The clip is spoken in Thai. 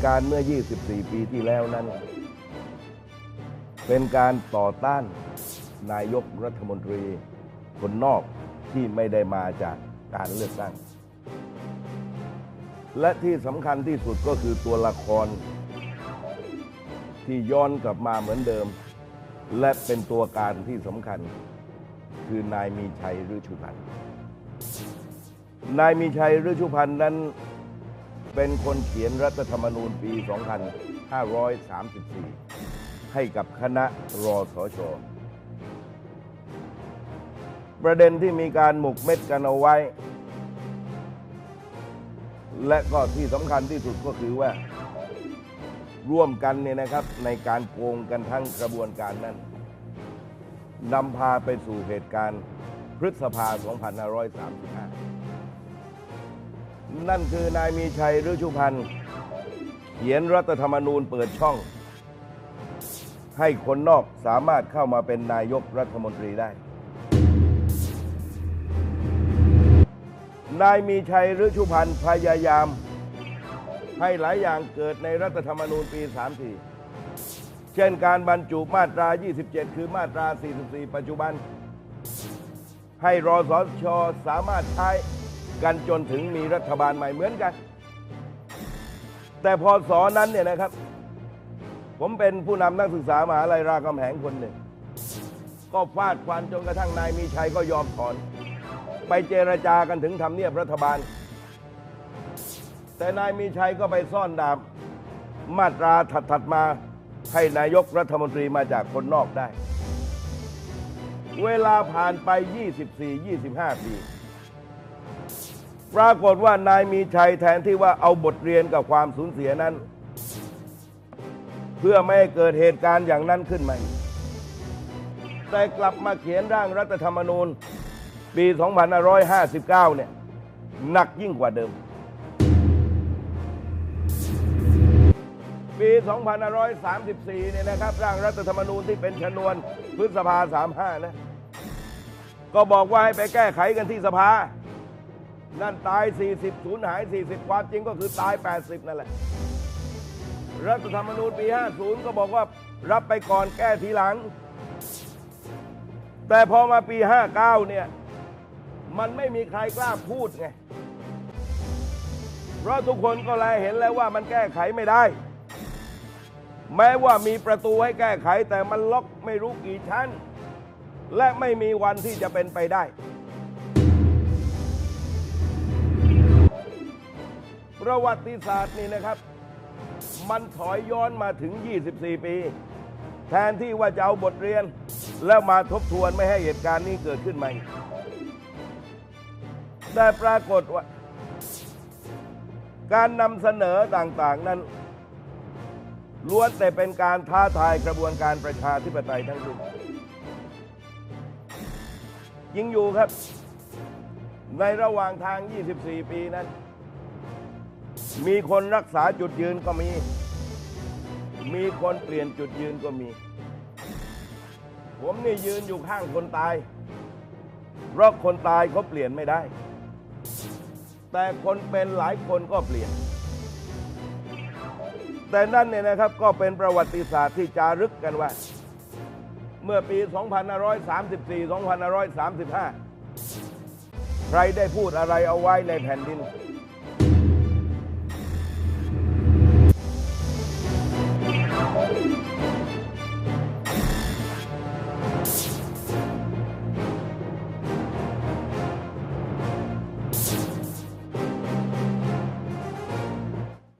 ตุการณ์เมื่อ 24 ปีที่แล้วนั้น เป็นการต่อต้านนายกรัฐมนตรีคนนอกที่ไม่ได้มาจากการเลือกตั้ง และที่สำคัญที่สุดก็คือตัวละคร ที่ย้อนกลับมาเหมือนเดิม และเป็นตัวการที่สำคัญ คือนายมีชัยฤชุพันธ์นายมีชัยฤชุพันธ์นั้น เป็นคนเขียนรัฐธรรมนูญปี 2534 ให้กับคณะรอสช ประเด็นที่มีการหมกเม็ดกันเอาไว้ และก็ที่สำคัญที่สุดก็คือว่าร่วมกันเนี่ยนะครับในการโกงกันทั้งกระบวนการนั้นนำพาไปสู่เหตุการณ์พฤษภา 2535 นั่นคือนายมีชัยฤชุพันธ์เขียนรัฐธรรมนูญเปิดช่อง ให้คนนอกสามารถเข้ามาเป็นนายกรัฐมนตรีได้ นายมีชัยฤชุพันธ์พยายาม ให้หลายอย่างเกิดในรัฐธรรมนูญปี 34 เช่นการบรรจุมาตรา 27 คือมาตรา 44 ปัจจุบัน ให้รอสชสามารถใช้ กันจนถึงมีรัฐบาลใหม่เหมือนกัน แต่พอสอนั้นเนี่ยนะครับ ผมเป็นผู้นำนักศึกษามหาลัยรามคำแหงคนหนึ่ง ก็ฟาดฟันจนกระทั่งนายมีชัยก็ยอมถอน ไปเจรจากันถึงทำเนียบรัฐบาล แต่นายมีชัยก็ไปซ่อนดาบมาตราถัดๆมาให้นายกรัฐมนตรีมาจากคนนอกได้ เวลาผ่านไป 24-25 ปี ปรากฏว่านายมีชัยแทนที่ว่าเอาบทเรียนกับความสูญเสียนั้น เพื่อไม่ให้เกิดเหตุการณ์อย่างนั้นขึ้นมาอีกแต่กลับมาเขียนร่างรัฐธรรมนูญ ปี 2559 เนี่ย หนักยิ่งกว่าเดิม ปี 2534 เนี่ยนะครับ ร่างรัฐธรรมนูญที่เป็นชนวนพฤษภา 35 นะ ก็บอกว่าให้ไปแก้ไขกันที่สภา นั่นตาย 40สูญหาย 40 ความจริงก็คือตาย 80 นั่นแหละ รัฐธรรมนูญปี 50 ก็บอกว่ารับไปก่อนแก้ทีหลัง แต่พอมาปี 59 เนี่ย มันไม่มีใครกล้าพูดไง เพราะทุกคนก็แลเห็นแล้วว่ามันแก้ไขไม่ได้ แม้ว่ามีประตูให้แก้ไขแต่มันล็อกไม่รู้กี่ชั้น และไม่มีวันที่จะเป็นไปได้ ประวัติศาสตร์นี่นะครับ มันถอยย้อนมาถึง 24 ปี แทนที่ว่าจะเอาบทเรียน แล้วมาทบทวนไม่ให้เหตุการณ์นี้เกิดขึ้นใหม่แต่ปรากฏว่า การนำเสนอต่างๆนั้นล้วนแต่เป็นการท้าทายกระบวนการประชาธิปไตยทั้งสิ้นยิงอยู่ครับ ในระหว่างทาง 24 ปีนั้น มีคนรักษาจุดยืนก็มี มีคนเปลี่ยนจุดยืนก็มี ผมนี่ยืนอยู่ข้างคนตาย เพราะคนตายเขาเปลี่ยนไม่ได้ แต่คนเป็นหลายคนก็เปลี่ยน แต่นั่นเนี่ยนะครับก็เป็นประวัติศาสตร์ที่จารึกกันว่า เมื่อปี 2534 2535 ใครได้พูดอะไรเอาไว้ในแผ่นดิน